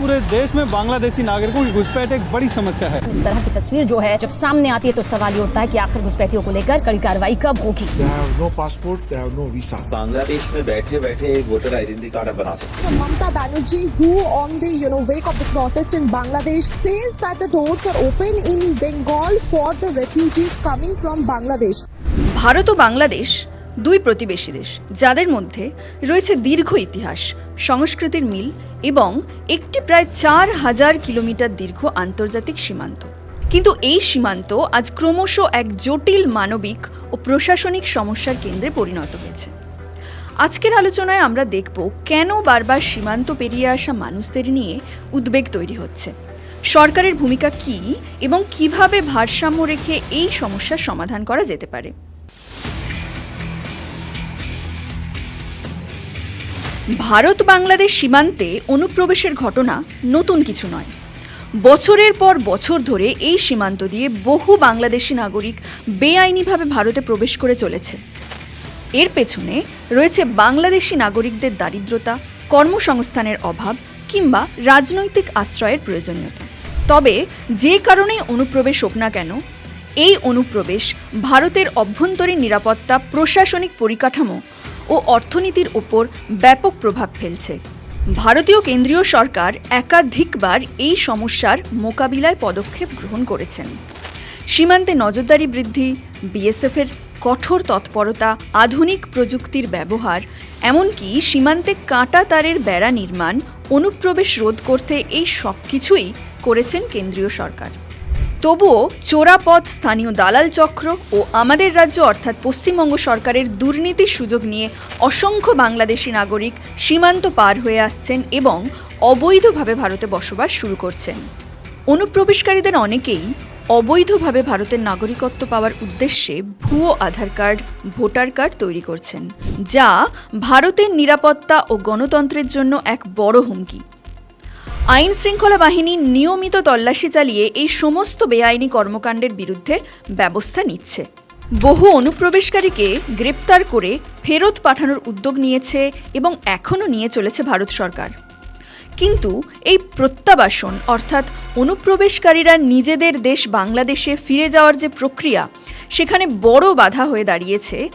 पूरे देश में बांग्लादेशी नागरिकों की घुसपैठ एक बड़ी समस्या है इस तरह की तस्वीर जो है जब सामने आती है तो सवाल ये उठता है कि आखिर घुसपैठियों को लेकर कड़ी कार्रवाई कब होगी They have no passport, they have no visa. Bangladesh में बैठे बैठे एक वोटर आइडेंटिटी कार्ड आप बना सकते हैं Mamata Banerjee, who on the you know wake of the protest in Bangladesh, says that the doors are open in Bengal for the refugees coming from Bangladesh. Bharat ও বাংলাদেশ দুই প্রতিবেশী দেশ যাদের মধ্যে রয়েছে দীর্ঘ ইতিহাস সংস্কৃতির মিল এবং একটি প্রায় চার হাজার কিলোমিটার দীর্ঘ আন্তর্জাতিক সীমান্ত। কিন্তু এই সীমান্ত আজ ক্রমশ এক জটিল মানবিক ও প্রশাসনিক সমস্যার কেন্দ্রে পরিণত হয়েছে। আজকের আলোচনায় আমরা দেখব কেন বারবার সীমান্ত পেরিয়ে আসা মানুষদের নিয়ে উদ্বেগ তৈরি হচ্ছে। সরকারের ভূমিকা কী এবং কীভাবে ভারসাম্য রেখে এই সমস্যার সমাধান করা যেতে পারে? ভারত বাংলাদেশ সীমান্তে অনুপ্রবেশের ঘটনা নতুন কিছু নয়। বছরের পর বছর ধরে এই সীমান্ত দিয়ে বহু বাংলাদেশি নাগরিক বেআইনিভাবে ভারতে প্রবেশ করে চলেছে। এর পেছনে রয়েছে বাংলাদেশি নাগরিকদের দারিদ্রতা, কর্মসংস্থানের অভাব কিংবা রাজনৈতিক আশ্রয়ের প্রয়োজনীয়তা। তবে যে কারণেই অনুপ্রবেশ হোক না কেন, এই অনুপ্রবেশ ভারতের অভ্যন্তরীণ নিরাপত্তা, প্রশাসনিক পরিকাঠামো ও অর্থনীতির ওপর ব্যাপক প্রভাব ফেলছে। ভারতীয় কেন্দ্রীয় সরকার একাধিকবার এই সমস্যার মোকাবিলায় পদক্ষেপ গ্রহণ করেছেন। সীমান্তে নজরদারি বৃদ্ধি, বিএসএফের কঠোর তৎপরতা, আধুনিক প্রযুক্তির ব্যবহার, এমনকি সীমান্তে কাঁটা তারের বেড়া নির্মাণ, অনুপ্রবেশ রোধ করতে এই সব কিছুই করেছেন কেন্দ্রীয় সরকার। তবুও চোরাপথ, স্থানীয় দালাল চক্র ও আমাদের রাজ্য অর্থাৎ পশ্চিমবঙ্গ সরকারের দুর্নীতির সুযোগ নিয়ে অসংখ্য বাংলাদেশি নাগরিক সীমান্ত পার হয়ে আসছেন এবং অবৈধভাবে ভারতে বসবাস শুরু করছেন। অনুপ্রবেশকারীদের অনেকেই অবৈধভাবে ভারতের নাগরিকত্ব পাওয়ার উদ্দেশ্যে ভুয়ো আধার কার্ড, ভোটার কার্ড তৈরি করছেন, যা ভারতের নিরাপত্তা ও গণতন্ত্রের জন্য এক বড় হুমকি। আইন শৃঙ্খলা বাহিনী নিয়মিত তল্লাশি চালিয়ে এই সমস্ত বেআইনি কর্মকাণ্ডের বিরুদ্ধে ব্যবস্থা নিচ্ছে। বহু অনুপ্রবেশকারীকে গ্রেপ্তার করে ফেরত পাঠানোর উদ্যোগ নিয়েছে এবং এখনও নিয়ে চলেছে ভারত সরকার। কিন্তু এই প্রত্যাবাসন, অর্থাৎ অনুপ্রবেশকারীরা নিজেদের দেশ বাংলাদেশে ফিরে যাওয়ার যে প্রক্রিয়া, সেখানে বড় বাধা হয়ে দাঁড়িয়েছে।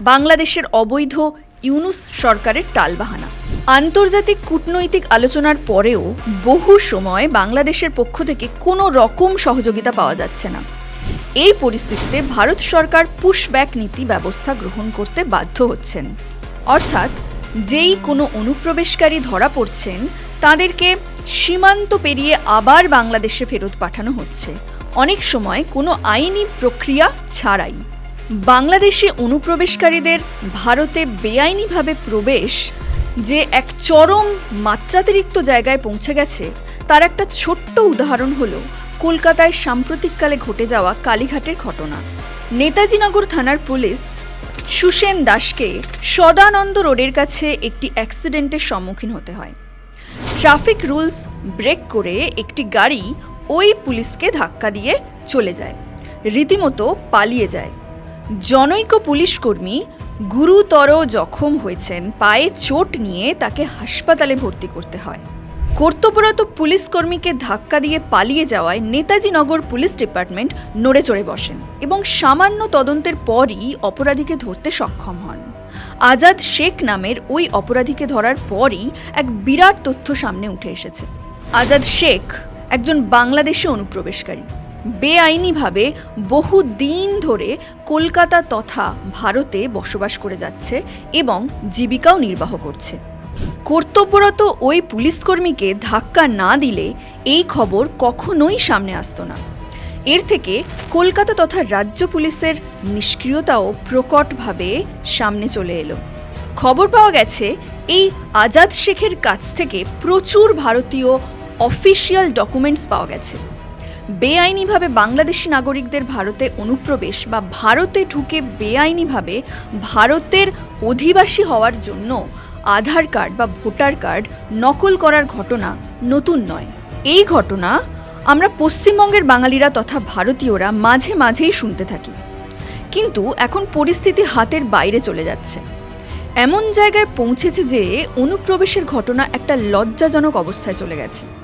বাংলাদেশের অবৈধ ইউনুস সরকারের টালবাহানা। আন্তর্জাতিক কূটনৈতিক আলোচনার পরেও বহু সময় বাংলাদেশের পক্ষ থেকে কোনো রকম সহযোগিতা পাওয়া যাচ্ছে না। এই পরিস্থিতিতে ভারত সরকার পুশব্যাক নীতি ব্যবস্থা গ্রহণ করতে বাধ্য হচ্ছেন। অর্থাৎ যেই কোনো অনুপ্রবেশকারী ধরা পড়ছেন, তাদেরকে সীমান্ত পেরিয়ে আবার বাংলাদেশে ফেরত পাঠানো হচ্ছে। অনেক সময় কোনো আইনি প্রক্রিয়া ছাড়াই। বাংলাদেশি অনুপ্রবেশকারীদের ভারতে বেআইনিভাবে প্রবেশ যে এক চরম মাত্রাতিরিক্ত জায়গায় পৌঁছে গেছে, তার একটা ছোট্ট উদাহরণ হলো কলকাতায় সাম্প্রতিককালে ঘটে যাওয়া কালীঘাটের ঘটনা। নেতাজিনগর থানার পুলিশ সুসেন দাসকে সদানন্দ রোডের কাছে একটি অ্যাক্সিডেন্টের সম্মুখীন হতে হয়। ট্রাফিক রুলস ব্রেক করে একটি গাড়ি ওই পুলিশকে ধাক্কা দিয়ে চলে যায়। রীতিমতো পালিয়ে যায়। জনৈক পুলিশকর্মী গুরুতর জখম হয়েছেন। পায়ে চোট নিয়ে তাকে হাসপাতালে ভর্তি করতে হয়। কর্তব্যরত পুলিশ কর্মীকে ধাক্কা দিয়ে পালিয়ে যাওয়ায় নেতাজি নগর পুলিশ ডিপার্টমেন্ট নড়ে চড়ে বসেন এবং সামান্য তদন্তের পরই অপরাধীকে ধরতে সক্ষম হন। আজাদ শেখ নামের ওই অপরাধীকে ধরার পরই এক বিরাট তথ্য সামনে উঠে এসেছে। আজাদ শেখ একজন বাংলাদেশি অনুপ্রবেশকারী। বেআইনিভাবে বহু দিন ধরে কলকাতা তথা ভারতে বসবাস করে যাচ্ছে এবং জীবিকাও নির্বাহ করছে। কর্তব্যরত ওই পুলিশকর্মীকে ধাক্কা না দিলে এই খবর কখনোই সামনে আসতো না। এর থেকে কলকাতা তথা রাজ্য পুলিশের নিষ্ক্রিয়তাও প্রকটভাবে সামনে চলে এলো। খবর পাওয়া গেছে, এই আজাদ শেখের কাছ থেকে প্রচুর ভারতীয় অফিসিয়াল ডকুমেন্টস পাওয়া গেছে। বেআইনিভাবে বাংলাদেশি নাগরিকদের ভারতে অনুপ্রবেশ বা ভারতে ঢুকে বেআইনিভাবে ভারতের অধিবাসী হওয়ার জন্য আধার কার্ড বা ভোটার কার্ড নকল করার ঘটনা নতুন নয়। এই ঘটনা আমরা পশ্চিমবঙ্গের বাঙালিরা তথা ভারতীয়রা মাঝে মাঝেই শুনতে থাকি। কিন্তু এখন পরিস্থিতি হাতের বাইরে চলে যাচ্ছে। এমন জায়গায় পৌঁছেছে যে অনুপ্রবেশের ঘটনা একটা লজ্জাজনক অবস্থায় চলে গেছে।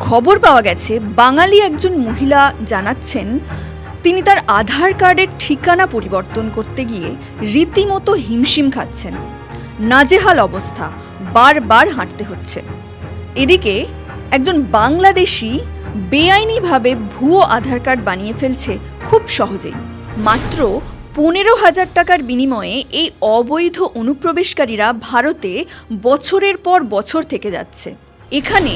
খবর পাওয়া গেছে, বাঙালি একজন মহিলা জানাচ্ছেন, তিনি তার আধার কার্ডের ঠিকানা পরিবর্তন করতে গিয়ে রীতিমতো হিমশিম খাচ্ছেন। নাজেহাল অবস্থা, বারবার হাঁটতে হচ্ছে। এদিকে, একজন বাংলাদেশি বেআইনিভাবে ভুয়ো আধার কার্ড বানিয়ে ফেলছে খুব সহজেই। মাত্র পনেরো হাজার টাকার বিনিময়ে এই অবৈধ অনুপ্রবেশকারীরা ভারতে বছরের পর বছর থেকে যাচ্ছে। এখানে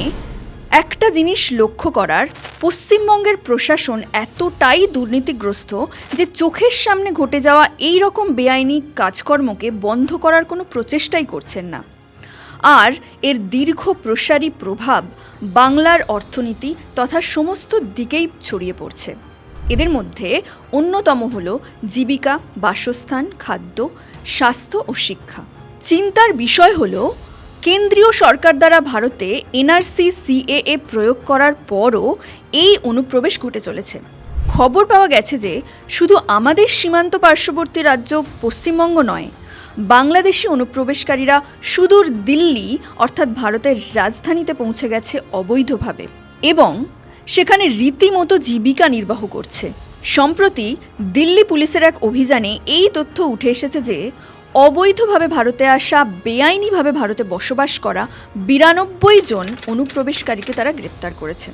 একটা জিনিস লক্ষ্য করার পশ্চিমবঙ্গের প্রশাসন এতটাই দুর্নীতিগ্রস্ত যে চোখের সামনে ঘটে যাওয়া এই রকম বেআইনি কাজকর্মকে বন্ধ করার কোনো প্রচেষ্টাই করছেন না। আর এর দীর্ঘ প্রসারী প্রভাব বাংলার অর্থনীতি তথা সমস্ত দিকেই ছড়িয়ে পড়ছে। এদের মধ্যে অন্যতম হল জীবিকা, বাসস্থান, খাদ্য, স্বাস্থ্য ও শিক্ষা। চিন্তার বিষয় হল কেন্দ্রীয় সরকার দ্বারা ভারতে এনআরসি সিএএ প্রয়োগ করার পরও এই অনুপ্রবেশ ঘটে চলেছে। খবর পাওয়া গেছে যে, শুধু আমাদের সীমান্ত পার্শ্ববর্তী রাজ্য পশ্চিমবঙ্গ নয়, বাংলাদেশি অনুপ্রবেশকারীরা সুদূর দিল্লি, অর্থাৎ ভারতের রাজধানীতে পৌঁছে গেছে অবৈধভাবে এবং সেখানে রীতিমতো জীবিকা নির্বাহ করছে। সম্প্রতি দিল্লি পুলিশের এক অভিযানে এই তথ্য উঠে এসেছে যে অবৈধভাবে ভারতে আসা, বেআইনিভাবে ভারতে বসবাস করা বিরানব্বই জন অনুপ্রবেশকারীকে তারা গ্রেপ্তার করেছে।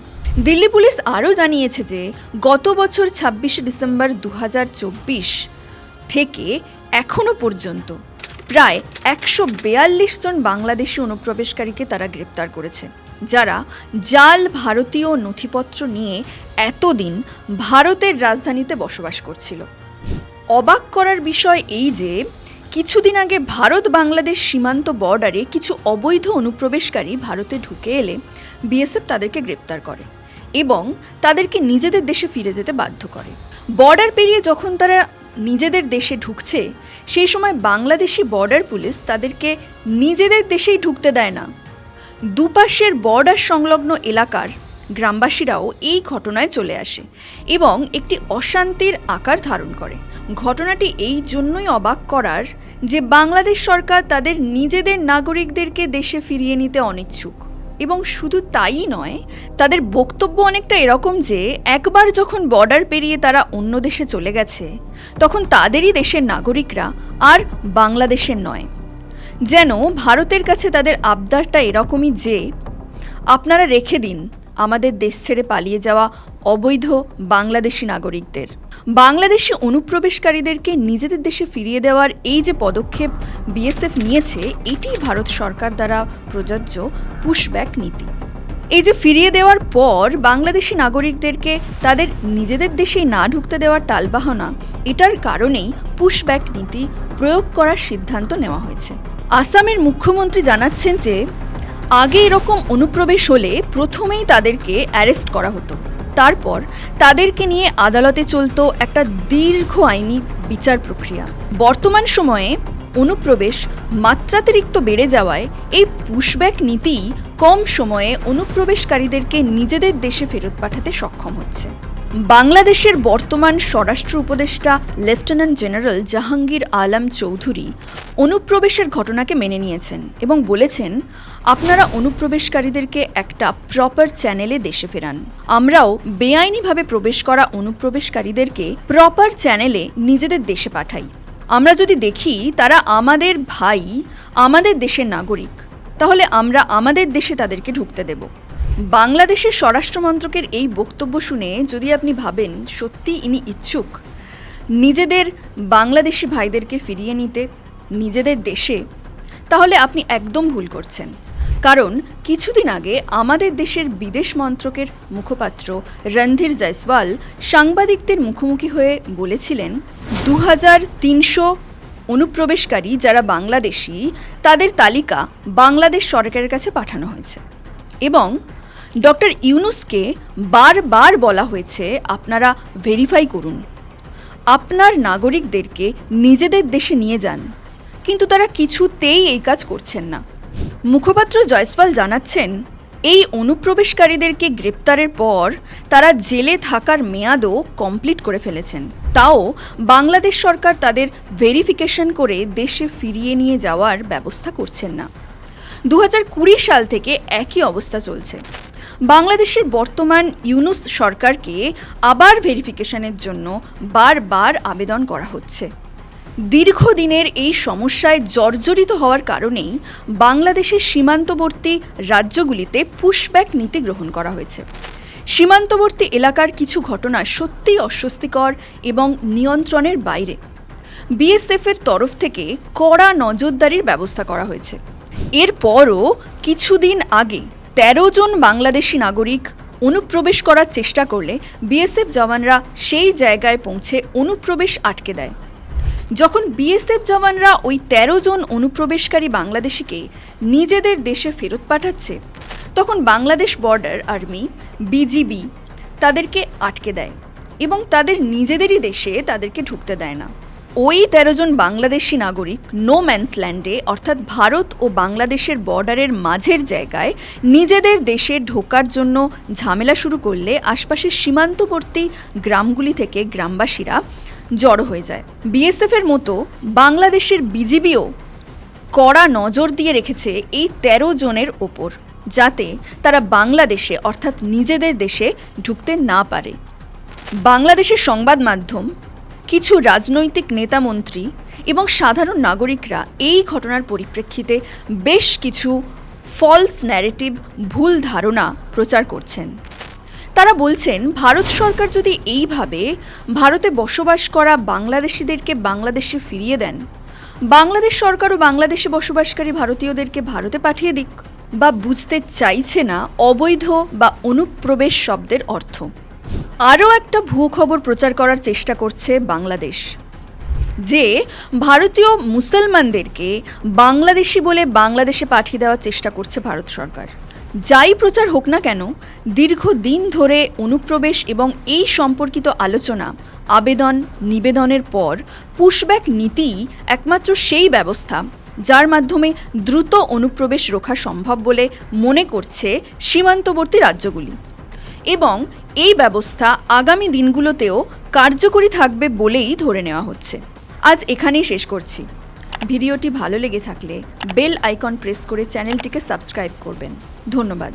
দিল্লি পুলিশ আরও জানিয়েছে যে, গত বছর ছাব্বিশে ডিসেম্বর দু হাজার চব্বিশ থেকে এখনও পর্যন্ত প্রায় একশো বেয়াল্লিশ জন বাংলাদেশি অনুপ্রবেশকারীকে তারা গ্রেপ্তার করেছে, যারা জাল ভারতীয় নথিপত্র নিয়ে এতদিন ভারতের রাজধানীতে বসবাস করছিল। অবাক করার বিষয় এই যে কিছুদিন আগে ভারত বাংলাদেশ সীমান্ত বর্ডারে কিছু অবৈধ অনুপ্রবেশকারী ভারতে ঢুকে এলে বিএসএফ তাদেরকে গ্রেপ্তার করে এবং তাদেরকে নিজেদের দেশে ফিরে যেতে বাধ্য করে। বর্ডার পেরিয়ে যখন তারা নিজেদের দেশে ঢুকছে, সেই সময় বাংলাদেশি বর্ডার পুলিশ তাদেরকে নিজেদের দেশেই ঢুকতে দেয় না। দুপাশের বর্ডার সংলগ্ন এলাকার গ্রামবাসীরাও এই ঘটনায় চলে আসে এবং একটি অশান্তির আকার ধারণ করে। ঘটনাটি এই জন্যই অবাক করার যে বাংলাদেশ সরকার তাদের নিজেদের নাগরিকদেরকে দেশে ফিরিয়ে নিতে অনিচ্ছুক। এবং শুধু তাই নয়, তাদের বক্তব্য অনেকটা এরকম যে, একবার যখন বর্ডার পেরিয়ে তারা অন্য দেশে চলে গেছে, তখন তাদেরই দেশের নাগরিকরা আর বাংলাদেশের নয়। যেন ভারতের কাছে তাদের আবদারটা এরকমই যে, আপনারা রেখে দিন, আমাদের দেশ ছেড়ে পালিয়ে যাওয়া অবৈধ বাংলাদেশি নাগরিকদের। বাংলাদেশি অনুপ্রবেশকারীদেরকে নিজেদের দেশে ফিরিয়ে দেওয়ার এই যে পদক্ষেপ বিএসএফ নিয়েছে, এটি ভারত সরকার দ্বারা প্রযোজ্য পুশব্যাক নীতি। এই যে ফিরিয়ে দেওয়ার পর বাংলাদেশি নাগরিকদেরকে তাদের নিজেদের দেশেই না ঢুকতে দেওয়ার টালবাহনা, এটার কারণেই পুশব্যাক নীতি প্রয়োগ করার সিদ্ধান্ত নেওয়া হয়েছে। আসামের মুখ্যমন্ত্রী জানাচ্ছেন যে, আগে এরকম অনুপ্রবেশ হলে প্রথমেই তাদেরকে অ্যারেস্ট করা হতো। তারপর তাদেরকে নিয়ে আদালতে চলত একটা দীর্ঘ আইনি বিচার প্রক্রিয়া। বর্তমান সময়ে অনুপ্রবেশ মাত্রাতিরিক্ত বেড়ে যাওয়ায় এই পুশব্যাক নীতি কম সময়ে অনুপ্রবেশকারীদেরকে নিজেদের দেশে ফেরত পাঠাতে সক্ষম হচ্ছে। বাংলাদেশের বর্তমান স্বরাষ্ট্র উপদেষ্টা, লেফটেন্যান্ট জেনারেল জাহাঙ্গীর আলম চৌধুরী অনুপ্রবেশের ঘটনাকে মেনে নিয়েছেন এবং বলেছেন, আপনারা অনুপ্রবেশকারীদেরকে একটা প্রপার চ্যানেলে দেশে ফেরান। আমরাও বেআইনিভাবে প্রবেশ করা অনুপ্রবেশকারীদেরকে প্রপার চ্যানেলে নিজেদের দেশে পাঠাই। আমরা যদি দেখি, তারা আমাদের ভাই, আমাদের দেশের নাগরিক, তাহলে আমরা আমাদের দেশে তাদেরকে ঢুকতে দেব। বাংলাদেশের স্বরাষ্ট্রমন্ত্রকের এই বক্তব্য শুনে যদি আপনি ভাবেন সত্যি ইনি ইচ্ছুক, নিজেদের বাংলাদেশি ভাইদেরকে ফিরিয়ে নিতে, নিজেদের দেশে, তাহলে আপনি একদম ভুল করছেন। কারণ কিছুদিন আগে আমাদের দেশের বিদেশ মন্ত্রকের মুখপাত্র রণধীর জয়সওয়াল সাংবাদিকদের মুখোমুখি হয়ে বলেছিলেন দু হাজার তিনশো অনুপ্রবেশকারী যারা বাংলাদেশি, তাদের তালিকা বাংলাদেশ সরকারের কাছে পাঠানো হয়েছে। এবং ডক্টর ইউনুসকে বারবার বলা হয়েছে, আপনারা ভেরিফাই করুন। আপনার নাগরিকদেরকে নিজেদের দেশে নিয়ে যান, কিন্তু তারা কিছুতেই এই কাজ করছেন না। মুখপাত্র জয়সওয়াল জানাচ্ছেন, এই অনুপ্রবেশকারীদেরকে গ্রেপ্তারের পর তারা জেলে থাকার মেয়াদও কমপ্লিট করে ফেলেছেন। তাও বাংলাদেশ সরকার তাদের ভেরিফিকেশন করে দেশে ফিরিয়ে নিয়ে যাওয়ার ব্যবস্থা করছেন না। দু সাল থেকে একই অবস্থা চলছে। বাংলাদেশের বর্তমান ইউনুস সরকারকে আবার ভেরিফিকেশনের জন্য বারবার আবেদন করা হচ্ছে। দীর্ঘদিনের এই সমস্যায় জর্জরিত হওয়ার কারণেই বাংলাদেশের সীমান্তবর্তী রাজ্যগুলিতে পুশব্যাক নীতি গ্রহণ করা হয়েছে। সীমান্তবর্তী এলাকার কিছু ঘটনা সত্যিই অস্বস্তিকর এবং নিয়ন্ত্রণের বাইরে। বিএসএফের তরফ থেকে কড়া নজরদারির ব্যবস্থা করা হয়েছে। এরপরও কিছুদিন আগে তেরো জন বাংলাদেশি নাগরিক অনুপ্রবেশ করার চেষ্টা করলে বিএসএফ জওয়ানরা সেই জায়গায় পৌঁছে অনুপ্রবেশ আটকে দেয়। যখন বিএসএফ জওয়ানরা ওই তেরো জন অনুপ্রবেশকারী বাংলাদেশিকে নিজেদের দেশে ফেরত পাঠাচ্ছে, তখন বাংলাদেশ বর্ডার আর্মি, বিজিবি তাদেরকে আটকে দেয় এবং তাদের নিজেদেরই দেশে তাদেরকে ঢুকতে দেয় না। ওই তেরো জন বাংলাদেশি নাগরিক নো ল্যান্ডে অর্থাৎ ভারত ও বাংলাদেশের বর্ডারের মাঝের জায়গায় নিজেদের দেশে ঢোকার জন্য ঝামেলা শুরু করলে আশপাশের সীমান্তবর্তী গ্রামগুলি থেকে গ্রামবাসীরা জড়ো হয়ে যায়। বিএসএফের মতো বাংলাদেশের বিজিবিও কড়া নজর দিয়ে রেখেছে এই তেরো জনের ওপর, যাতে তারা বাংলাদেশে, অর্থাৎ নিজেদের দেশে ঢুকতে না পারে। বাংলাদেশের সংবাদ মাধ্যম কিছু রাজনৈতিক নেতামন্ত্রী এবং সাধারণ নাগরিকরা এই ঘটনার পরিপ্রেক্ষিতে বেশ কিছু ফলস ন্যারেটিভ ভুল ধারণা প্রচার করছেন। তারা বলছেন, ভারত সরকার যদি এইভাবে ভারতে বসবাস করা বাংলাদেশিদেরকে বাংলাদেশে ফিরিয়ে দেন, বাংলাদেশ সরকারও বাংলাদেশে বসবাসকারী ভারতীয়দেরকে ভারতে পাঠিয়ে দিক, বা বুঝতে চাইছে না অবৈধ বা অনুপ্রবেশ শব্দের অর্থ। আরও একটা ভুয়ো খবর প্রচার করার চেষ্টা করছে বাংলাদেশ, যে ভারতীয় মুসলমানদেরকে বাংলাদেশি বলে বাংলাদেশে পাঠিয়ে দেওয়ার চেষ্টা করছে ভারত সরকার। যাই প্রচার হোক না কেন, দীর্ঘদিন ধরে অনুপ্রবেশ এবং এই সম্পর্কিত আলোচনা, আবেদন, নিবেদনের পর পুশব্যাক নীতিই একমাত্র সেই ব্যবস্থা যার মাধ্যমে দ্রুত অনুপ্রবেশ রোখা সম্ভব বলে মনে করছে সীমান্তবর্তী রাজ্যগুলি। এবং এই ব্যবস্থা আগামী দিনগুলোতেও কার্যকরী থাকবে বলেই ধরে নেওয়া হচ্ছে। আজ এখানেই শেষ করছি। ভিডিওটি ভালো লেগে থাকলে বেল আইকন প্রেস করে চ্যানেলটিকে সাবস্ক্রাইব করবেন। ধন্যবাদ।